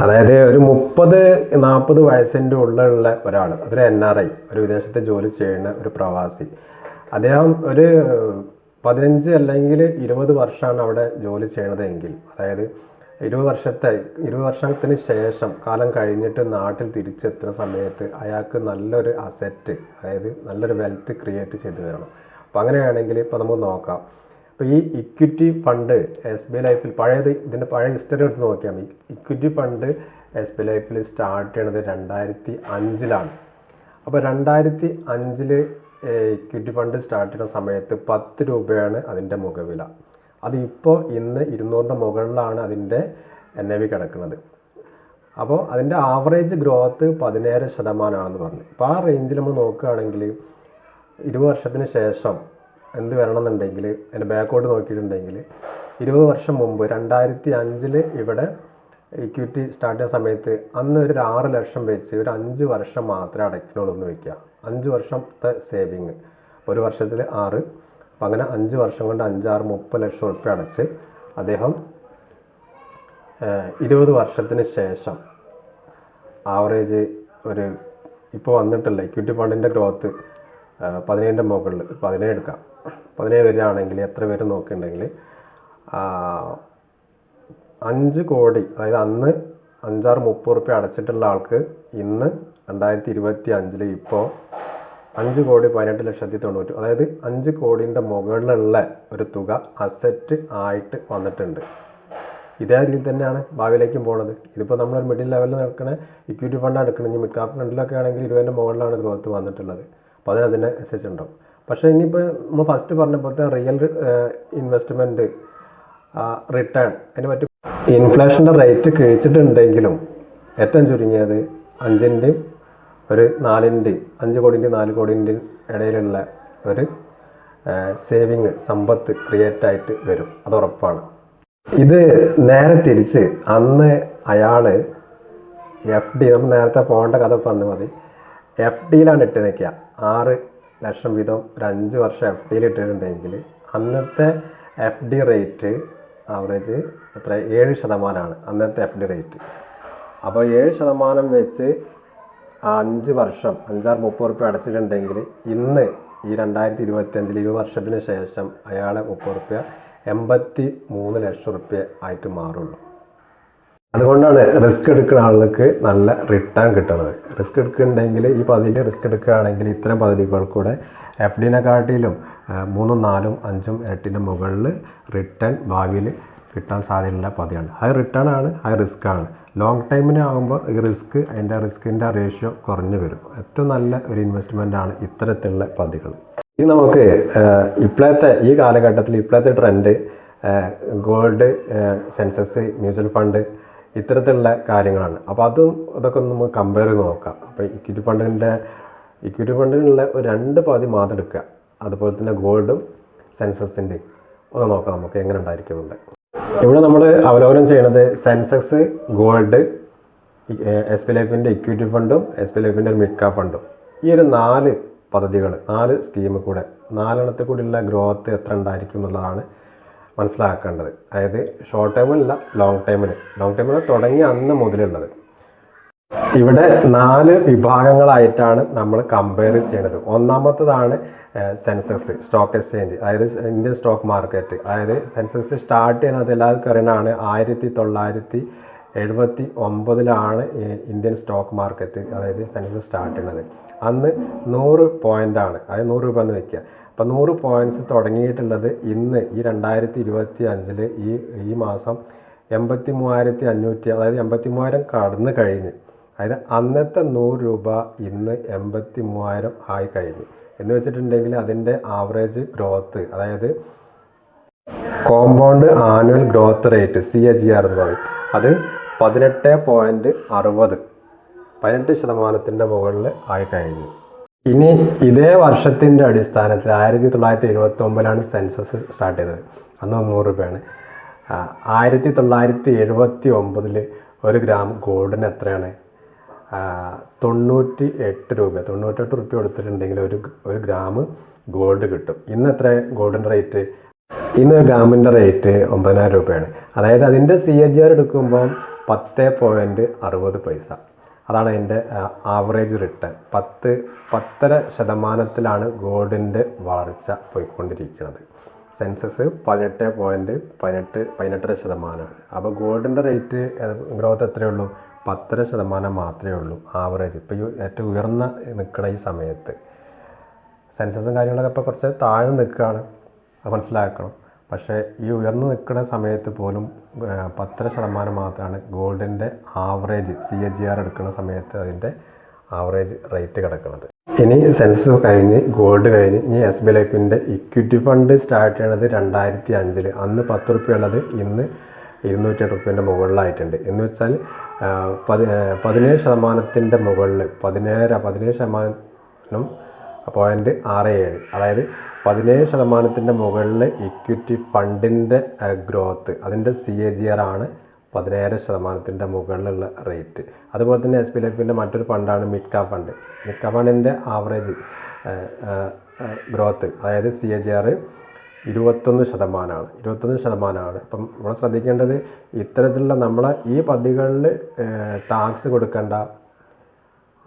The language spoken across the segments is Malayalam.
അതായത് ഒരു മുപ്പത് നാൽപ്പത് വയസ്സിന്റെ ഉള്ളിലുള്ള ഒരാൾ അതൊരു എൻ ആർ ഐ ഒരു വിദേശത്ത് ജോലി ചെയ്യുന്ന ഒരു പ്രവാസി. അദ്ദേഹം ഒരു പതിനഞ്ച് അല്ലെങ്കിൽ ഇരുപത് വർഷമാണ് അവിടെ ജോലി ചെയ്യണതെങ്കിൽ അതായത് ഇരുപത് വർഷത്തെ ഇരുപത് വർഷത്തിന് ശേഷം കാലം കഴിഞ്ഞിട്ട് നാട്ടിൽ തിരിച്ചെത്തുന്ന സമയത്ത് അയാൾക്ക് നല്ലൊരു അസെറ്റ് അതായത് നല്ലൊരു വെൽത്ത് ക്രിയേറ്റ് ചെയ്തു തരണം. അപ്പോൾ അങ്ങനെയാണെങ്കിൽ ഇപ്പോൾ നമുക്ക് നോക്കാം. അപ്പോൾ ഈ ഇക്വിറ്റി ഫണ്ട് എസ് ബി ലൈഫിൽ പഴയത് ഇതിന്റെ പഴയ ഹിസ്റ്ററി എടുത്ത് നോക്കിയാൽ മതി. ഇക്വിറ്റി ഫണ്ട് എസ് ബി ലൈഫിൽ സ്റ്റാർട്ട് ചെയ്യണത് രണ്ടായിരത്തി അഞ്ചിലാണ് അപ്പോൾ രണ്ടായിരത്തി അഞ്ചിൽ ഇക്വിറ്റി ഫണ്ട് സ്റ്റാർട്ട് ചെയ്യുന്ന സമയത്ത് പത്ത് രൂപയാണ് അതിന്റെ മുഖവില അത് ഇന്ന് ഇരുന്നൂറിന്റെ മുകളിലാണ് അതിന്റെ എൻ എ വി കിടക്കുന്നത്. അപ്പോൾ അതിന്റെ ആവറേജ് ഗ്രോത്ത് പതിനേഴ് ശതമാനമാണെന്ന് പറഞ്ഞു. അപ്പോൾ ആ റേഞ്ചിൽ നമ്മൾ നോക്കുകയാണെങ്കിൽ ഇരുപത് വർഷത്തിന് ശേഷം എന്ത് വരണമെന്നുണ്ടെങ്കിൽ അതിന്റെ ബാക്കോട്ട് നോക്കിയിട്ടുണ്ടെങ്കിൽ ഇരുപത് വർഷം മുമ്പ് രണ്ടായിരത്തി അഞ്ചിൽ ഇവിടെ ഇക്വിറ്റി സ്റ്റാർട്ട് ചെയ്യുന്ന സമയത്ത് അന്ന് ഒരു ആറ് ലക്ഷം വെച്ച് ഒരു അഞ്ച് വർഷം മാത്രമേ അടയ്ക്കണുള്ളൂ എന്ന് വയ്ക്കുക അഞ്ച് വർഷത്തെ സേവിങ് ഒരു വർഷത്തിൽ ആറ്. അപ്പം അങ്ങനെ അഞ്ച് വർഷം കൊണ്ട് അഞ്ചാറ് മുപ്പത് ലക്ഷം ഉറുപ്പ്യ അടച്ച് അദ്ദേഹം ഇരുപത് വർഷത്തിന് ശേഷം ആവറേജ് ഒരു ഇപ്പോൾ വന്നിട്ടില്ല ഇക്വിറ്റി ഫണ്ടിന്റെ ഗ്രോത്ത് പതിനേഴിന്റെ മുകളിൽ പതിനേഴ് എടുക്കാം. പതിനേഴ് പേരാണെങ്കിൽ എത്ര പേര് നോക്കുന്നുണ്ടെങ്കിൽ അഞ്ച് കോടി അതായത് അന്ന് അഞ്ചാറ് മുപ്പത് റുപ്യ അടച്ചിട്ടുള്ള ആൾക്ക് ഇന്ന് രണ്ടായിരത്തി ഇരുപത്തി അഞ്ചിൽ ഇപ്പോൾ അഞ്ച് കോടി പതിനെട്ട് ലക്ഷത്തി തൊണ്ണൂറ്റി അതായത് അഞ്ച് കോടിന്റെ മുകളിലുള്ള ഒരു തുക അസറ്റ് ആയിട്ട് വന്നിട്ടുണ്ട്. ഇതേ രീതിയിൽ തന്നെയാണ് ഭാവിയിലേക്കും പോണത്. ഇതിപ്പോൾ നമ്മളൊരു മിഡിൽ ലെവലിൽ നടക്കണ ഇക്വിറ്റി ഫണ്ട് എടുക്കണമെങ്കിൽ മിഡ് കാപ്പ് ഫണ്ടിലൊക്കെ ആണെങ്കിൽ ഇരുപതിന്റെ മുകളിലാണ് ഗ്രോത്ത് വന്നിട്ടുള്ളത്. അപ്പോൾ അതിനെ അതിനനുസരിച്ചുണ്ടാവും. പക്ഷേ ഇനിയിപ്പോൾ നമ്മൾ ഫസ്റ്റ് പറഞ്ഞ പോലത്തെ റിയൽ ഇൻവെസ്റ്റ്മെന്റ് റിട്ടേൺ അതിന് പറ്റി ഇൻഫ്ലേഷന്റെ റേറ്റ് കഴിച്ചിട്ടുണ്ടെങ്കിലും ഏറ്റവും ചുരുങ്ങിയത് അഞ്ചിന്റെയും ഒരു നാലിന്റെയും അഞ്ച് കോടിന്റെയും നാല് കോടിന്റെയും ഇടയിലുള്ള ഒരു സേവിങ് സമ്പത്ത് ക്രിയേറ്റ് ആയിട്ട് വരും. അത് ഉറപ്പാണ്. ഇത് നേരെ തിരിച്ച് അന്ന് അയാൾ എഫ് ഡി നമ്മൾ നേരത്തെ പോകേണ്ട കഥ പറഞ്ഞു മതി എഫ് ഡിയിലാണ് ഇട്ട് നിൽക്കുക. ആറ് ലക്ഷം വീതം ഒരു അഞ്ച് വർഷം എഫ് ഡിയിൽ ഇട്ടിട്ടുണ്ടെങ്കിൽ അന്നത്തെ എഫ് ഡി റേറ്റ് ആവറേജ് എത്ര? ഏഴ് ശതമാനമാണ് അന്നത്തെ എഫ് ഡി റേറ്റ് അപ്പോൾ ഏഴ് ശതമാനം വെച്ച് ആ അഞ്ച് വർഷം അഞ്ചാറ് മുപ്പത് റുപ്യ അടച്ചിട്ടുണ്ടെങ്കിൽ ഇന്ന് ഈ രണ്ടായിരത്തി ഇരുപത്തി അഞ്ചിൽ ഇരുപത് വർഷത്തിന് ശേഷം അയാളെ മുപ്പത് റുപ്യ എൺപത്തി മൂന്ന് ലക്ഷം റുപ്യ ആയിട്ട് മാറുള്ളൂ. അതുകൊണ്ടാണ് റിസ്ക് എടുക്കുന്ന ആളുകൾക്ക് നല്ല റിട്ടേൺ കിട്ടുന്നത്. റിസ്ക് എടുക്കുന്നുണ്ടെങ്കിൽ ഈ പദ്ധതിയിൽ റിസ്ക് എടുക്കുകയാണെങ്കിൽ ഇത്തരം പദ്ധതികൾ കൂടെ എഫ് ഡിനെക്കാട്ടിലും മൂന്നും നാലും അഞ്ചും എട്ടിന്റെ മുകളിൽ റിട്ടേൺ ഭാവിയിൽ കിട്ടാൻ സാധ്യതയുള്ള പദ്ധതിയാണ്. ഹൈ റിട്ടേൺ ആണ് ഹൈ റിസ്ക് ആണ്. ലോങ് ടൈമിന് ആകുമ്പോൾ ഈ റിസ്ക് അതിന്റെ റിസ്കിന്റെ റേഷ്യോ കുറഞ്ഞു വരും. ഏറ്റവും നല്ല ഒരു ഇൻവെസ്റ്റ്മെന്റ് ആണ് ഇത്തരത്തിലുള്ള പദ്ധതികൾ. ഇനി നമുക്ക് ഇപ്പോഴത്തെ ഈ കാലഘട്ടത്തിൽ ഇപ്പോഴത്തെ trend gold Sensex mutual fund ഇത്തരത്തിലുള്ള കാര്യങ്ങളാണ്. അപ്പോൾ അതും അതൊക്കെ ഒന്ന് നമുക്ക് കമ്പയർ ചെയ്ത് നോക്കാം. അപ്പോൾ ഇക്വിറ്റി ഫണ്ടിന്റെ ഇക്വിറ്റി ഫണ്ടിനുള്ള ഒരു രണ്ട് പകുതി മാത്രം എടുക്കുക. അതുപോലെ തന്നെ ഗോൾഡും സെൻസസിന്റെയും ഒന്ന് നോക്കാം നമുക്ക് എങ്ങനെ ഉണ്ടായിരിക്കുന്നുണ്ട്. ഇവിടെ നമ്മൾ അവലോകനം ചെയ്യണത് സെൻസസ് ഗോൾഡ് എസ് പി ലൈഫിന്റെ ഇക്വിറ്റി ഫണ്ടും എസ് പി ലൈഫിന്റെ ഒരു മിഡ് കാപ്പ് ഫണ്ടും ഈ ഒരു നാല് പദ്ധതികൾ നാല് സ്കീമ് കൂടെ നാലെണ്ണത്തിൽ കൂടിയുള്ള ഗ്രോത്ത് എത്ര ഉണ്ടായിരിക്കും എന്നുള്ളതാണ് മനസ്സിലാക്കേണ്ടത്. അതായത് ഷോർട്ട് ടൈമിലല്ല ലോങ് ടൈമിൽ ലോങ് ടൈമിൽ തുടങ്ങി അന്ന് മുതലുള്ളത്. ഇവിടെ നാല് വിഭാഗങ്ങളായിട്ടാണ് നമ്മൾ കമ്പയർ ചെയ്യുന്നത് ഒന്നാമത്തതാണ് സെൻസസ് സ്റ്റോക്ക് എക്സ്ചേഞ്ച് അതായത് ഇന്ത്യൻ സ്റ്റോക്ക് മാർക്കറ്റ് അതായത് സെൻസസ് സ്റ്റാർട്ട് ചെയ്യുന്നത് എല്ലാവർക്കും അറിയണമാണ് ആയിരത്തി തൊള്ളായിരത്തി എഴുപത്തി ഒമ്പതിലാണ് ഇന്ത്യൻ സ്റ്റോക്ക് മാർക്കറ്റ് അതായത് സെൻസസ് സ്റ്റാർട്ട് ചെയ്യുന്നത്. അന്ന് നൂറ് പോയിന്റാണ് അതായത് നൂറ് രൂപ എന്ന് വെക്കുക. അപ്പോൾ നൂറ് പോയിന്റ്സ് തുടങ്ങിയിട്ടുള്ളത് ഇന്ന് ഈ രണ്ടായിരത്തി ഇരുപത്തി അഞ്ചിൽ ഈ ഈ മാസം എൺപത്തി മൂവായിരത്തി അഞ്ഞൂറ്റി അതായത് എൺപത്തി മൂവായിരം കടന്നു കഴിഞ്ഞ്. അതായത് അന്നത്തെ നൂറ് രൂപ ഇന്ന് എൺപത്തി മൂവായിരം ആയി കഴിഞ്ഞു. എന്ന് വെച്ചിട്ടുണ്ടെങ്കിൽ അതിന്റെ ആവറേജ് ഗ്രോത്ത് അതായത് compound annual growth rate C A G R എന്ന് പറയും. അത് പതിനെട്ട് പോയിന്റ് അറുപത് പതിനെട്ട് ശതമാനത്തിന്റെ മുകളിൽ ആയി കഴിഞ്ഞു. ഇനി ഇതേ വർഷത്തിന്റെ അടിസ്ഥാനത്തിൽ ആയിരത്തി തൊള്ളായിരത്തി എഴുപത്തി ഒമ്പതിലാണ് സെൻസസ് സ്റ്റാർട്ട് ചെയ്തത്. അന്ന് നൂറ് രൂപയാണ്. ആയിരത്തി തൊള്ളായിരത്തി എഴുപത്തി ഒമ്പതിൽ ഒരു ഗ്രാം ഗോൾഡിന് എത്രയാണ്? തൊണ്ണൂറ്റി എട്ട് രൂപ. തൊണ്ണൂറ്റെട്ട് റുപ്യ കൊടുത്തിട്ടുണ്ടെങ്കിൽ ഒരു ഒരു ഗ്രാം ഗോൾഡ് കിട്ടും. ഇന്ന് എത്ര ഗോൾഡിന്റെ റേറ്റ്? ഇന്ന് ഒരു ഗ്രാമിന്റെ റേറ്റ് ഒമ്പതിനായിരം രൂപയാണ്. അതായത് അതിന്റെ സി എച്ച് ആർ എടുക്കുമ്പം പത്ത് പോയിന്റ് അറുപത് പൈസ. അതാണ് എന്റെ ആവറേജ് റിട്ടേൺ പത്ത് പത്തര ശതമാനത്തിലാണ് ഗോൾഡിന്റെ വളർച്ച പോയിക്കൊണ്ടിരിക്കുന്നത്. സെൻസസ് പതിനെട്ട് പോയിന്റ് പതിനെട്ട് പതിനെട്ടര ശതമാനമാണ്. അപ്പോൾ ഗോൾഡിന്റെ റേറ്റ് ഗ്രോത്ത് എത്രയേ ഉള്ളൂ? പത്തര ശതമാനം മാത്രമേ ഉള്ളൂ ആവറേജ് ഇപ്പോൾ ഏറ്റവും ഉയർന്ന നിൽക്കുന്ന ഈ സമയത്ത്. സെൻസസും കാര്യങ്ങളൊക്കെ ഇപ്പോൾ കുറച്ച് താഴ്ന്ന് നിൽക്കുകയാണ്. മനസ്സിലാക്കണം. പക്ഷേ ഈ ഉയർന്നു നിൽക്കുന്ന സമയത്ത് പോലും പത്തര ശതമാനം മാത്രമാണ് ഗോൾഡിന്റെ average C A G R എടുക്കുന്ന സമയത്ത് അതിന്റെ ആവറേജ് റേറ്റ് കിടക്കുന്നത്. ഇനി സെൻസസ് കഴിഞ്ഞ് ഗോൾഡ് കഴിഞ്ഞ് ഇനി എസ് ബി ലൈഫിന്റെ ഇക്വിറ്റി ഫണ്ട് സ്റ്റാർട്ട് ചെയ്യണത് രണ്ടായിരത്തി അഞ്ചിൽ അന്ന് പത്ത് റുപ്യ ഉള്ളത് ഇന്ന് ഇരുന്നൂറ്റി എട്ട് റുപ്യന്റെ മുകളിലായിട്ടുണ്ട്. എന്ന് വെച്ചാൽ പതി പതിനേഴ് ശതമാനത്തിന്റെ മുകളിൽ പതിനേഴ് പതിനേഴ് ശതമാനം പോയിന്റ് ആറ് ഏഴ്. അതായത് പതിനേഴ് ശതമാനത്തിന്റെ മുകളിൽ ഇക്വിറ്റി ഫണ്ടിന്റെ ഗ്രോത്ത് അതിന്റെ സി എ ജി ആർ ആണ് പതിനേഴ് ശതമാനത്തിന്റെ മുകളിലുള്ള റേറ്റ് അതുപോലെ തന്നെ എസ് പി ലൈഫിന്റെ മറ്റൊരു ഫണ്ടാണ് മിഡ് കാ ഫണ്ട് മിഡ് കാ ഫണ്ടിന്റെ ആവറേജ് ഗ്രോത്ത് അതായത് സി എ ജി ആർ ഇരുപത്തൊന്ന് ശതമാനമാണ്. ഇരുപത്തൊന്ന് ശതമാനമാണ്. അപ്പം നമ്മൾ ശ്രദ്ധിക്കേണ്ടത് ഇത്തരത്തിലുള്ള നമ്മളെ ഈ പദ്ധതികളിൽ ടാക്സ് കൊടുക്കേണ്ട.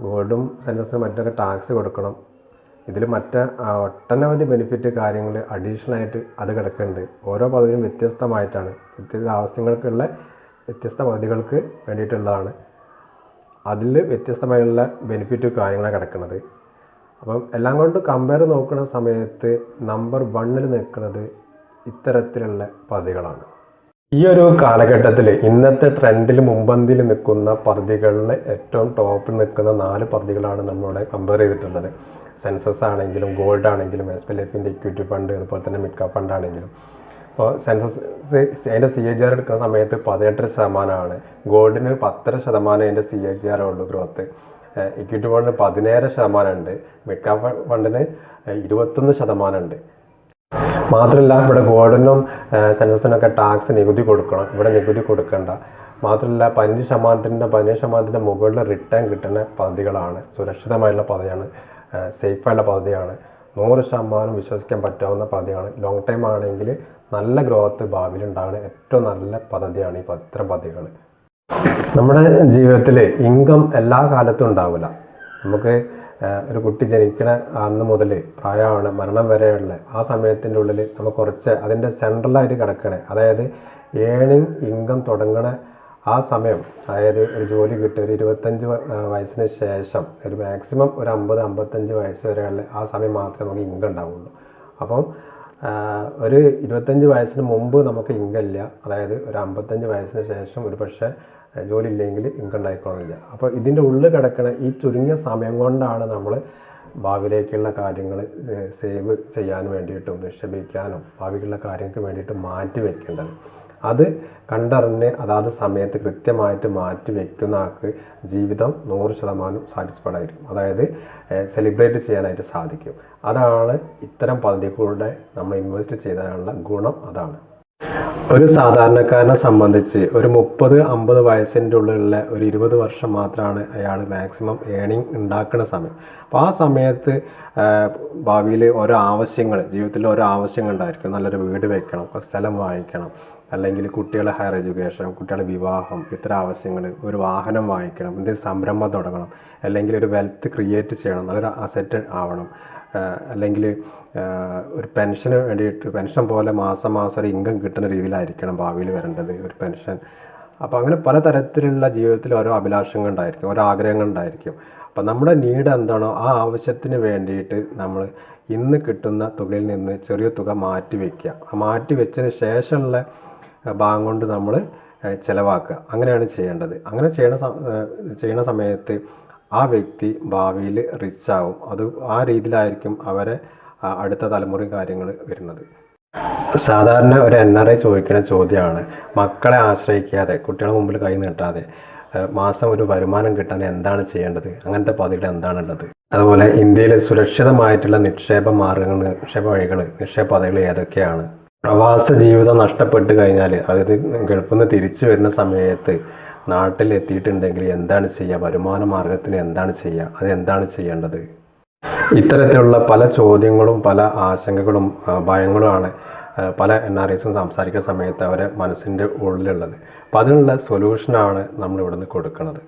ഗോൾഡും സെൻസസിനും മറ്റൊക്കെ ടാക്സ് കൊടുക്കണം. ഇതിൽ മറ്റ് ഒട്ടനവധി ബെനിഫിറ്റ് കാര്യങ്ങൾ അഡീഷണൽ ആയിട്ട് അത് കിടക്കുന്നുണ്ട്. ഓരോ പദ്ധതിയും വ്യത്യസ്തമായിട്ടാണ്. വ്യത്യസ്ത ആവശ്യങ്ങൾക്കുള്ള വ്യത്യസ്ത പദ്ധതികൾക്ക് വേണ്ടിയിട്ടുള്ളതാണ്. അതിൽ വ്യത്യസ്തമായുള്ള ബെനിഫിറ്റ് കാര്യങ്ങളാണ് കിടക്കുന്നത് അപ്പം എല്ലാം കൊണ്ട് കമ്പയർ നോക്കുന്ന സമയത്ത് നമ്പർ വണ്ണിൽ നിൽക്കുന്നത് ഇത്തരത്തിലുള്ള പദ്ധതികളാണ്. ഈ ഒരു കാലഘട്ടത്തിൽ ഇന്നത്തെ ട്രെൻഡിൽ മുമ്പന്തിയിൽ നിൽക്കുന്ന പദ്ധതികളിൽ ഏറ്റവും ടോപ്പിൽ നിൽക്കുന്ന നാല് പദ്ധതികളാണ് നമ്മളിവിടെ കമ്പയർ ചെയ്തിട്ടുള്ളത്. സെൻസസ് ആണെങ്കിലും ഗോൾഡ് ആണെങ്കിലും എസ് പി എഫിന്റെ ഇക്വിറ്റി ഫണ്ട് അതുപോലെ തന്നെ കാപ്പ് ഫണ്ട് ആണെങ്കിലും. അപ്പോൾ സെൻസസ് അതിന്റെ സി എ ജി ആർ എടുക്കുന്ന സമയത്ത് പതിനെട്ടര ശതമാനമാണ്. ഗോൾഡിന് പത്തര ശതമാനം അതിന്റെ സി എ ജി ആർ ഉള്ളൂ ഗ്രോത്ത് ഇക്വിറ്റി ഫണ്ടിന് പതിനേഴ് ശതമാനം ഉണ്ട് മിഡ് കാപ്പ് ഫണ്ടിന് ഇരുപത്തൊന്ന് ശതമാനം ഉണ്ട് മാത്രമല്ല ഇവിടെ ഗോൾഡിനും സെൻസസിനൊക്കെ ടാക്സ് നികുതി കൊടുക്കണം. ഇവിടെ നികുതി കൊടുക്കണ്ട. മാത്രമല്ല പതിനഞ്ച് ശതമാനത്തിന്റെ പതിനേഴ് ശതമാനത്തിന്റെ മുകളിൽ റിട്ടേൺ കിട്ടുന്ന പദ്ധതികളാണ്. സുരക്ഷിതമായുള്ള പദ്ധതിയാണ് സേഫായുള്ള പദ്ധതിയാണ്. നൂറ് ശതമാനം വിശ്വസിക്കാൻ പറ്റാവുന്ന പദ്ധതിയാണ്. ലോങ് ടൈം ആണെങ്കിൽ നല്ല ഗ്രോത്ത് ഭാവിയിൽ ഉണ്ടാകുന്ന ഏറ്റവും നല്ല പദ്ധതിയാണ് ഈ ഇത്തരം പദ്ധതികൾ. നമ്മുടെ ജീവിതത്തിൽ ഇൻകം എല്ലാ കാലത്തും ഉണ്ടാവില്ല. നമുക്ക് ഒരു കുട്ടി ജനിക്കണ അന്ന് മുതൽ പ്രായമാണ് മരണം വരെയുള്ള ആ സമയത്തിന്റെ ഉള്ളിൽ നമുക്ക് കുറച്ച് അതിന്റെ സെൻട്രലായിട്ട് കിടക്കണേ. അതായത് ഏണിങ് ഇൻകം തുടങ്ങണ ആ സമയം അതായത് ഒരു ജോലി കിട്ടി ഒരു ഇരുപത്തഞ്ച് വയസ്സിന് ശേഷം ഒരു മാക്സിമം ഒരു അമ്പത് അമ്പത്തഞ്ച് വയസ്സ് വരെയുള്ള ആ സമയം മാത്രമേ നമുക്ക് ഇൻകം ഉണ്ടാവുള്ളൂ. അപ്പം ഒരു ഇരുപത്തഞ്ച് വയസ്സിന് മുമ്പ് നമുക്ക് ഇൻകം ഇല്ല. അതായത് ഒരു അമ്പത്തഞ്ച് വയസ്സിന് ശേഷം ഒരു പക്ഷേ ജോലി ഇല്ലെങ്കിൽ ഇൻകം ഉണ്ടായിക്കോളില്ല അപ്പോൾ ഇതിന്റെ ഉള്ളിൽ കിടക്കണ ഈ ചുരുങ്ങിയ സമയം കൊണ്ടാണ് നമ്മൾ ഭാവിയിലേക്കുള്ള കാര്യങ്ങൾ സേവ് ചെയ്യാൻ വേണ്ടിയിട്ടും നിക്ഷേപിക്കാനും ഭാവിക്കുള്ള കാര്യങ്ങൾക്ക് വേണ്ടിയിട്ട് മാറ്റി വെക്കേണ്ടത്. അത് കണ്ടറിഞ്ഞ് അതാത് സമയത്ത് കൃത്യമായിട്ട് മാറ്റി വെക്കുന്ന ആൾക്ക് ജീവിതം നൂറ് ശതമാനം സാറ്റിസ്ഫൈഡ് ആയിരിക്കും. അതായത് സെലിബ്രേറ്റ് ചെയ്യാനായിട്ട് സാധിക്കും. അതാണ് ഇത്തരം പദ്ധതികളുടെ നമ്മൾ ഇൻവെസ്റ്റ് ചെയ്താലുള്ള ഗുണം. അതാണ്. ഒരു സാധാരണക്കാരനെ സംബന്ധിച്ച് ഒരു മുപ്പത് അമ്പത് വയസ്സിന്റെ ഉള്ളിലുള്ള ഒരു ഇരുപത് വർഷം മാത്രമാണ് അയാൾ മാക്സിമം ഏണിങ് ഉണ്ടാക്കുന്ന സമയം. അപ്പോൾ ആ സമയത്ത് ഭാവിയിൽ ഓരോ ആവശ്യങ്ങൾ ജീവിതത്തിൽ ഓരോ ആവശ്യങ്ങൾ ഉണ്ടായിരിക്കും. നല്ലൊരു വീട് വെക്കണം സ്ഥലം വാങ്ങിക്കണം അല്ലെങ്കിൽ കുട്ടികളെ ഹയർ എഡ്യൂക്കേഷൻ കുട്ടികളെ വിവാഹം ഇത്ര ആവശ്യങ്ങൾ ഒരു വാഹനം വാങ്ങിക്കണം എന്തെങ്കിലും സംരംഭം തുടങ്ങണം അല്ലെങ്കിൽ ഒരു വെൽത്ത് ക്രിയേറ്റ് ചെയ്യണം നല്ലൊരു അസറ്റ് ആവണം. അല്ലെങ്കിൽ ഒരു പെൻഷന് വേണ്ടിയിട്ട് പെൻഷൻ പോലെ മാസം മാസം ഒരു ഇൻകം കിട്ടുന്ന രീതിയിലായിരിക്കണം ഭാവിയിൽ വരേണ്ടത് ഒരു പെൻഷൻ. അപ്പോൾ അങ്ങനെ പല തരത്തിലുള്ള ജീവിതത്തിൽ ഓരോ അഭിലാഷങ്ങൾ ഉണ്ടായിരിക്കും ഓരോ ആഗ്രഹങ്ങൾ ഉണ്ടായിരിക്കും. അപ്പോൾ നമ്മുടെ നീഡ് എന്താണോ ആ ആവശ്യത്തിന് വേണ്ടിയിട്ട് നമ്മൾ ഇന്ന് കിട്ടുന്ന തുകയിൽ നിന്ന് ചെറിയ തുക മാറ്റി വയ്ക്കുക ആ മാറ്റി വെച്ചതിന് ശേഷമുള്ള ഭാഗം കൊണ്ട് നമ്മൾ ചിലവാക്കുക. അങ്ങനെയാണ് ചെയ്യേണ്ടത്. അങ്ങനെ ചെയ്യണ ചെയ്യണ സമയത്ത് ആ വ്യക്തി ഭാവിയിൽ റിച്ച് ആവും. അത് ആ രീതിയിലായിരിക്കും അവരെ അടുത്ത തലമുറയും കാര്യങ്ങൾ വരുന്നത്. സാധാരണ ഒരു എൻ ആർ ഐ ചോദിക്കുന്ന ചോദ്യമാണ് മക്കളെ ആശ്രയിക്കാതെ കുട്ടികളെ മുമ്പിൽ കൈ നീട്ടാതെ മാസം ഒരു വരുമാനം കിട്ടാൻ എന്താണ് ചെയ്യേണ്ടത്? അങ്ങനത്തെ പദ്ധതികൾ എന്താണുള്ളത്? അതുപോലെ ഇന്ത്യയിലെ സുരക്ഷിതമായിട്ടുള്ള നിക്ഷേപ മാർഗങ്ങൾ നിക്ഷേപ വഴികൾ നിക്ഷേപ പദ്ധതികൾ ഏതൊക്കെയാണ്? പ്രവാസ ജീവിതം നഷ്ടപ്പെട്ട് കഴിഞ്ഞാൽ അതായത് ഗൾഫിൽ നിന്ന് തിരിച്ചു വരുന്ന സമയത്ത് നാട്ടിൽ എത്തിയിട്ടുണ്ടെങ്കിൽ എന്താണ് ചെയ്യുക വരുമാന മാർഗത്തിന് എന്താണ് ചെയ്യുക അത് എന്താണ് ചെയ്യേണ്ടത്? ഇത്തരത്തിലുള്ള പല ചോദ്യങ്ങളും പല ആശങ്കകളും ഭയങ്ങളുമാണ് പല എൻ ആർ ഐസും സംസാരിക്കുന്ന സമയത്ത് അവരെ മനസ്സിന്റെ ഉള്ളിലുള്ളത്. അപ്പം അതിനുള്ള സൊല്യൂഷനാണ് നമ്മൾ ഇവിടുന്ന് കൊടുക്കുന്നത്.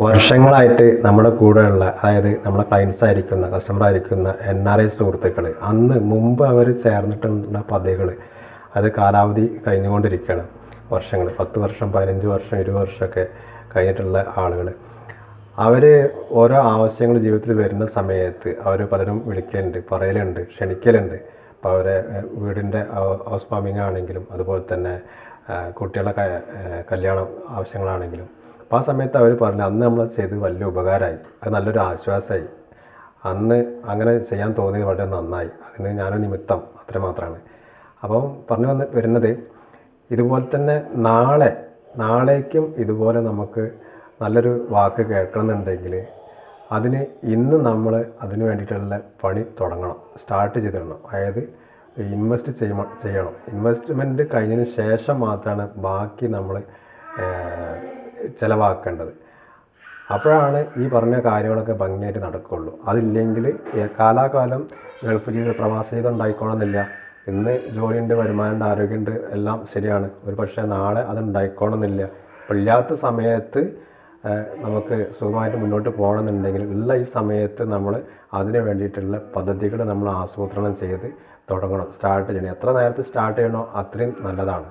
വർഷങ്ങളായിട്ട് നമ്മുടെ കൂടെയുള്ള അതായത് നമ്മുടെ ക്ലയൻസ് ആയിരിക്കുന്ന കസ്റ്റമർ ആയിരിക്കുന്ന എൻ ആർ ഐ സുഹൃത്തുക്കൾ അന്ന് മുമ്പ് അവർ ചേർന്നിട്ടുള്ള പദ്ധതികൾ അത് കാലാവധി കഴിഞ്ഞുകൊണ്ടിരിക്കുകയാണ്. വർഷങ്ങൾ പത്ത് വർഷം പതിനഞ്ച് വർഷം ഇരുപത് വർഷമൊക്കെ കഴിഞ്ഞിട്ടുള്ള ആളുകൾ. അവർ ഓരോ ആവശ്യങ്ങൾ ജീവിതത്തിൽ വരുന്ന സമയത്ത് അവർ പലരും വിളിക്കലുണ്ട് പറയലുണ്ട് ക്ഷണിക്കലുണ്ട്. അപ്പോൾ അവരെ വീടിന്റെ ഹൗസ് ഫാമിംഗ് ആണെങ്കിലും അതുപോലെ തന്നെ കുട്ടികളുടെ കല്യാണം ആവശ്യങ്ങളാണെങ്കിലും. അപ്പോൾ ആ സമയത്ത് അവർ പറഞ്ഞു അന്ന് നമ്മൾ ചെയ്ത് വലിയ ഉപകാരമായി. അത് നല്ലൊരു ആശ്വാസമായി. അന്ന് അങ്ങനെ ചെയ്യാൻ തോന്നിയത് വളരെ നന്നായി. അതിന് ഞാനൊരു നിമിത്തം. അത്രമാത്രമാണ്. അപ്പം പറഞ്ഞു വന്ന് വരുന്നത് ഇതുപോലെ തന്നെ നാളെ നാളേക്കും ഇതുപോലെ നമുക്ക് നല്ലൊരു വാക്ക് കേൾക്കണമെന്നുണ്ടെങ്കിൽ അതിന് ഇന്ന് നമ്മൾ അതിന് വേണ്ടിയിട്ടുള്ള പണി തുടങ്ങണം സ്റ്റാർട്ട് ചെയ്തിടണം. അതായത് ഇൻവെസ്റ്റ് ചെയ്യണം ചെയ്യണം. ഇൻവെസ്റ്റ്മെന്റ് കഴിഞ്ഞതിന് ശേഷം മാത്രമാണ് ബാക്കി നമ്മൾ ചിലവാക്കേണ്ടത്. അപ്പോഴാണ് ഈ പറഞ്ഞ കാര്യങ്ങളൊക്കെ ഭംഗിയായിട്ട് നടക്കുകയുള്ളൂ അതില്ലെങ്കിൽ കാലാകാലം ഗൾഫ് ജീവിത പ്രവാസ ജീവിതം ഉണ്ടായിക്കോണമെന്നില്ല ഇന്ന് ജോലിയുണ്ട് വരുമാനമുണ്ട് ആരോഗ്യമുണ്ട് എല്ലാം ശരിയാണ്. ഒരു പക്ഷേ നാളെ അത് ഉണ്ടായിക്കോണമെന്നില്ല അപ്പോൾ ഇല്ലാത്ത സമയത്ത് നമുക്ക് സുഖമായിട്ട് മുന്നോട്ട് പോകണമെന്നുണ്ടെങ്കിൽ ഉള്ള ഈ സമയത്ത് നമ്മൾ അതിന് വേണ്ടിയിട്ടുള്ള പദ്ധതികൾ നമ്മൾ ആസൂത്രണം ചെയ്ത് തുടങ്ങണം. സ്റ്റാർട്ട് ചെയ്യണം. എത്ര നേരത്തെ സ്റ്റാർട്ട് ചെയ്യണോ അത്രയും നല്ലതാണ്.